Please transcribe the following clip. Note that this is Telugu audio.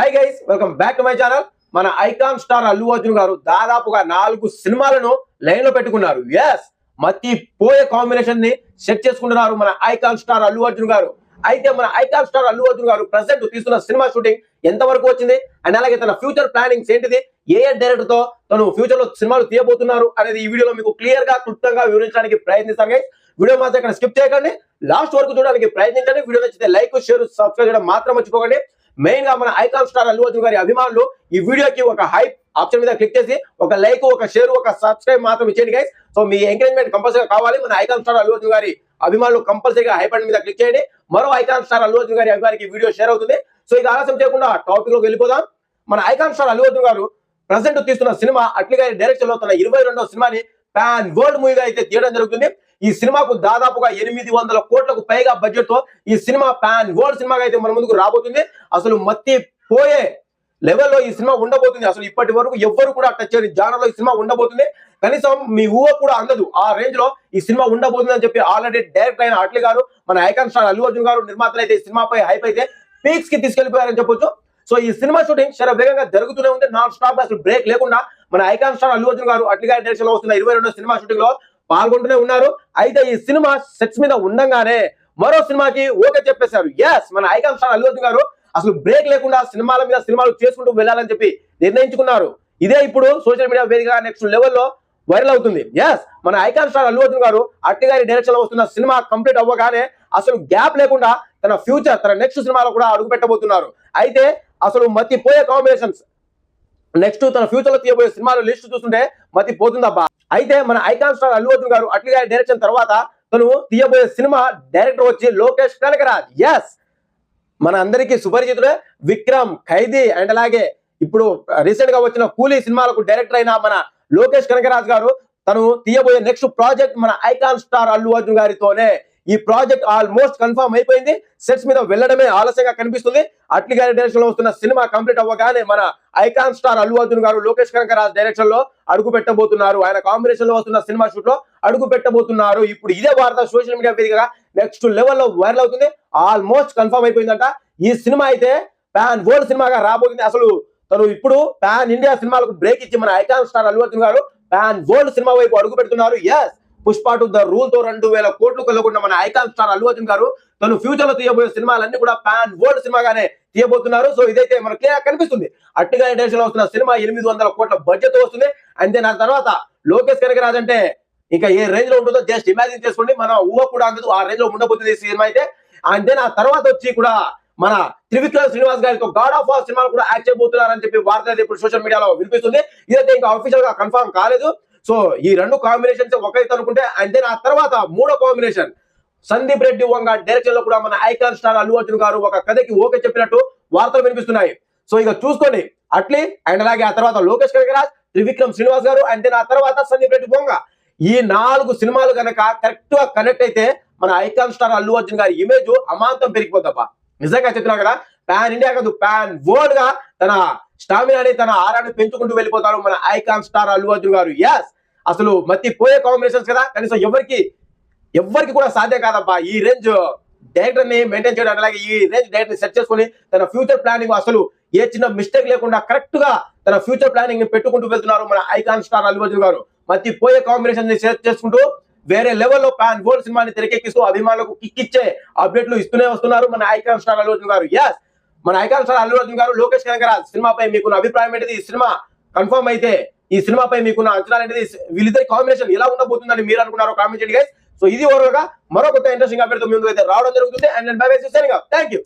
Hi guys welcome back to my channel మన ఐకాన్ స్టార్ అల్లు అర్జున్ గారు దాదాపుగా నాలుగు సినిమాలను లైన్లో పెట్టుకున్నారు. ఎస్ మత్తి పోయే కాంబినేషన్ని సెట్ చేసుకుంటున్నారు మన ఐకాన్ స్టార్ అల్లు అర్జున్ గారు. అయితే మన ఐకాన్ స్టార్ అల్లు అర్జున్ గారు ప్రెసెంట్ తీసుకున్న సినిమా షూటింగ్ ఎంత వరకు వచ్చింది? అండ్ అలాగే తన ఫ్యూచర్ ప్లానింగ్స్ ఏంటిది? ఏ ఏ డైరెక్టర్తో తను ఫ్యూచర్లో సినిమాలు తీయబోతున్నారు అనేది ఈ వీడియోలో మీకు క్లియర్గా క్లుప్తంగా వివరించడానికి ప్రయత్నిస్తాను గైస్ వీడియో మాత్రం ఇక్కడ స్కిప్ చేయకండి. లాస్ట్ వరకు చూడడానికి ప్రయత్నించండి. వీడియో నచ్చితే లైక్ షేర్ సబ్స్క్రైబ్ చేయడం మాత్రం మర్చిపోకండి. మెయిన్గా మన ఐకాన్ స్టార్ అల్లు అర్జున్ గారి అభిమానులు ఈ వీడియోకి ఒక హైప్ ఆప్షన్ మీద క్లిక్ చేసి ఒక లైక్ ఒక షేర్ ఒక సబ్స్క్రైబ్ మాత్రం ఇచ్చేయండి గైస్ సో మీ ఎంకరేజ్మెంట్ కంపల్సరీ కావాలి. మన ఐకాన్ స్టార్ అల్లు అర్జున్ గారి అభిమానులు కంపల్సరీగా హైప్ మీద క్లిక్ చేయండి. మరో ఐకాన్ స్టార్ అల్లు అర్జున్ గారి అభిమానికి వీడియో షేర్ అవుతుంది. సో ఇక ఆలస్యం చేయకుండా టాపిక్లోకి వెళ్ళిపోదాం. మన ఐకాన్ స్టార్ అల్లు అర్జున్ గారు ప్రజెంట్ తీస్తున్న సినిమా అట్లీ గారి డైరెక్షన్లో తన ఇరవై రెండవ సినిమాని పాన్ వరల్డ్ మూవీగా అయితే తీయడం జరుగుతుంది. ఈ సినిమాకు దాదాపుగా ఎనిమిది వందల కోట్లకు పైగా బడ్జెట్తో ఈ సినిమా పాన్ వరల్డ్ సినిమాగా అయితే మన ముందుకు రాబోతుంది. అసలు మత్తి పోయే లెవెల్లో ఈ సినిమా ఉండబోతుంది. అసలు ఇప్పటి వరకు ఎవ్వరు కూడా టచ్ చేయని జానర్లో ఈ సినిమా ఉండబోతుంది. కనీసం మీ ఊహ కూడా అందదు. ఆ రేంజ్లో ఈ సినిమా ఉండబోతుంది అని చెప్పి ఆల్రెడీ డైరెక్టర్ అయిన అట్లీ గారు మన ఐకాన్ స్టార్ అల్లు అర్జున్ గారు నిర్మాతలు అయితే ఈ సినిమాపై హైప్ అయితే పీక్స్కి తీసుకెళ్ళిపోయారని చెప్పొచ్చు. సో ఈ సినిమా షూటింగ్ చాలా వేగంగా జరుగుతూనే ఉంది. నాన్ స్టాప్ అసలు బ్రేక్ లేకుండా మన ఐకాన్ స్టార్ అల్లు అర్జున్ గారు అట్లీ గారి డైరెక్షన్లో వస్తున్న ఇరవై సినిమా షూటింగ్లో పాల్గొంటూనే ఉన్నారు. అయితే ఈ సినిమా సెట్స్ మీద ఉండంగానే మరో సినిమాకి ఓకే చెప్పేశారు. ఎస్ మన ఐకాన్ స్టార్ అల్లు అర్జున్ గారు అసలు బ్రేక్ లేకుండా సినిమాల మీద సినిమాలు చేసుకుంటూ వెళ్ళాలని చెప్పి నిర్ణయించుకున్నారు. ఇదే ఇప్పుడు సోషల్ మీడియా వేదిక నెక్స్ట్ లెవెల్లో వైరల్ అవుతుంది. ఎస్ మన ఐకాన్ స్టార్ అల్లు అర్జున్ గారు అట్టి గారి డైరెక్షన్లో వస్తున్న సినిమా కంప్లీట్ అవ్వగానే అసలు గ్యాప్ లేకుండా తన ఫ్యూచర్ తన నెక్స్ట్ సినిమాలో కూడా అడుగు పెట్టబోతున్నారు అయితే అసలు మతిపోయే కాంబినేషన్స్ నెక్స్ట్ తన ఫ్యూచర్లో తీయబోయే సినిమాలు లిస్ట్ చూస్తుంటే మతి పోతుందబ్బా. అయితే మన ఐకాన్ స్టార్ అల్లు అర్జున్ గారు అట్లీ గారి డైరెక్షన్ తర్వాత తను తీయబోయే సినిమా డైరెక్టర్ వచ్చి లోకేష్ కనకరాజ్. ఎస్ మన అందరికీ సుపరిచితుడే విక్రమ్ ఖైదీ అండ్ అలాగే ఇప్పుడు రీసెంట్గా వచ్చిన కూలీ సినిమాలకు డైరెక్టర్ అయిన మన లోకేష్ కనకరాజ్ గారు తను తీయబోయే నెక్స్ట్ ప్రాజెక్ట్ మన ఐకాన్ స్టార్ అల్లు అర్జున్ గారితోనే ఈ ప్రాజెక్ట్ ఆల్మోస్ట్ కన్ఫర్మ్ అయిపోయింది. సెట్స్ మీద వెళ్ళడమే ఆలస్యంగా కనిపిస్తుంది. అట్లీ గారి డైరెక్షన్లో వస్తున్న సినిమా కంప్లీట్ అవ్వగానే మన ఐకాన్ స్టార్ అల్లు అర్జున్ గారు లోకేష్ కనకరాజ్ డైరెక్షన్లో అడుగు పెట్టబోతున్నారు. ఆయన కాంబినేషన్లో వస్తున్న సినిమా షూట్లో అడుగు పెట్టబోతున్నారు. ఇప్పుడు ఇదే వార్త సోషల్ మీడియా వేదికగా నెక్స్ట్ లెవెల్లో వైరల్ అవుతుంది. ఆల్మోస్ట్ కన్ఫర్మ్ అయిపోయిందంట. ఈ సినిమా అయితే ప్యాన్ వరల్డ్ సినిమాగా రాబోతుంది. అసలు తను ఇప్పుడు ప్యాన్ ఇండియా సినిమాలకు బ్రేక్ ఇచ్చి మన ఐకాన్ స్టార్ అల్లు అర్జున్ గారు పాన్ వరల్డ్ సినిమా వైపు అడుగు పెడుతున్నారు. ఎస్ పుష్ప టు ద రూల్తో రెండు వేల కోట్లు కలగకుండా మన ఐకాన్ స్టార్ అల్లు అర్జున్ గారు. తను ఫ్యూచర్లో తీయబోయే సినిమాలన్నీ కూడా పాన్ వరల్డ్ సినిమాగానే తీయబోతున్నారు. సో ఇదైతే మనకి కనిపిస్తుంది. అట్టుగా డైరెక్షన్లో వస్తున్న సినిమా ఎనిమిది వందల కోట్ల బడ్జెట్ వస్తుంది. అంతే నా తర్వాత లోకేష్ కనకరాజ్ అంటే ఇంకా ఏ రేంజ్లో ఉంటుందో జస్ట్ ఇమాజిన్ చేసుకోండి. మన ఊహ కూడా అందదు. ఆ రేంజ్లో ఉండబోతుంది సినిమా అయితే. అంతే నా తర్వాత వచ్చి కూడా మన త్రివిక్రమ్ శ్రీనివాస్ గారితో గాడ్ ఆఫ్ వార్ సినిమాలు కూడా యాక్ట్ చేయబోతున్నారని చెప్పి వార్త ఇప్పుడు సోషల్ మీడియాలో వినిపిస్తుంది. ఇదైతే ఇంకా అఫీషియల్గా కన్ఫర్మ్ కాలేదు. సో ఈ రెండు కాంబినేషన్స్ ఒకైతే అనుకుంటే అండ్ దెన్ ఆ తర్వాత మూడో కాంబినేషన్ సందీప్ రెడ్డి వంగ డైరెక్షన్లో కూడా మన ఐకాన్ స్టార్ అల్లు అర్జున్ గారు ఒక కథకి ఓకే చెప్పినట్టు వార్తలు వినిపిస్తున్నాయి. సో ఇక చూసుకోండి అట్లీ అండ్ అలాగే ఆ తర్వాత లోకేష్ కనకరాజ్ త్రివిక్రమ్ శ్రీనివాస్ గారు అండ్ దెన్ ఆ తర్వాత సందీప్ రెడ్డి బొంగ ఈ నాలుగు సినిమాలు కనుక కరెక్ట్గా కనెక్ట్ అయితే మన ఐకాన్ స్టార్ అల్లు అర్జున్ గారి ఇమేజ్ అమాంతం పెరిగిపోద్దప్ప నిజంగా చెప్తున్నా కదా పాన్ ఇండియా కాదు పాన్ వరల్డ్గా తన స్టామినాని తన ఆరాన్ని పెంచుకుంటూ వెళ్ళిపోతారు మన ఐకాన్ స్టార్ అల్లు అర్జున్ గారు. ఎస్ అసలు మతి పోయే కాంబినేషన్స్ కదా. కనీసం ఎవరికి ఎవరికి కూడా సాధ్యం కాదబ్బా. ఈ రేంజ్ డైరెక్టర్ని మెయింటైన్ చేయడం అలాగే ఈ రేంజ్ డైరెక్టర్ని సెట్ చేసుకుని తన ఫ్యూచర్ ప్లానింగ్ అసలు ఏ చిన్న మిస్టేక్ లేకుండా కరెక్ట్గా తన ఫ్యూచర్ ప్లానింగ్ని పెట్టుకుంటూ వెళ్తున్నారు మన ఐకాన్ స్టార్ అల్లు అర్జున్ గారు. మతి పోయే కాంబినేషన్ని సెట్ చేసుకుంటూ వేరే లెవెల్లో ప్యాన్ గోల్డ్ సినిమాని తెరకెక్కిస్తూ అభిమానులకు కిక్ ఇచ్చే అప్డేట్లు ఇస్తూనే వస్తున్నారు మన ఐకాన్ స్టార్ అల్లు అర్జున్ గారు. ఎస్ మన ఐకాన్ సార్ అల్లు అర్జున్ గారు లోకేష్ కనకరాజ్ సినిమాపై మీకున్న అభిప్రాయం ఏంటిది? ఈ సినిమా కన్ఫర్మ్ అయితే ఈ సినిమాపై మీకున్న అంచనాలు ఏంటిది? వీళ్ళిద్దరి కాంబినేషన్ ఎలా ఉండబోతుందని మీరు అనుకున్నారో కామెంట్ చేయండి గైస్ సో ఇది ఓవరాల్ మరో కొత్త ఇంట్రెస్టింగ్ అప్డేట్ ముందు అయితే రావడం జరుగుతుంది. And bye bye thank you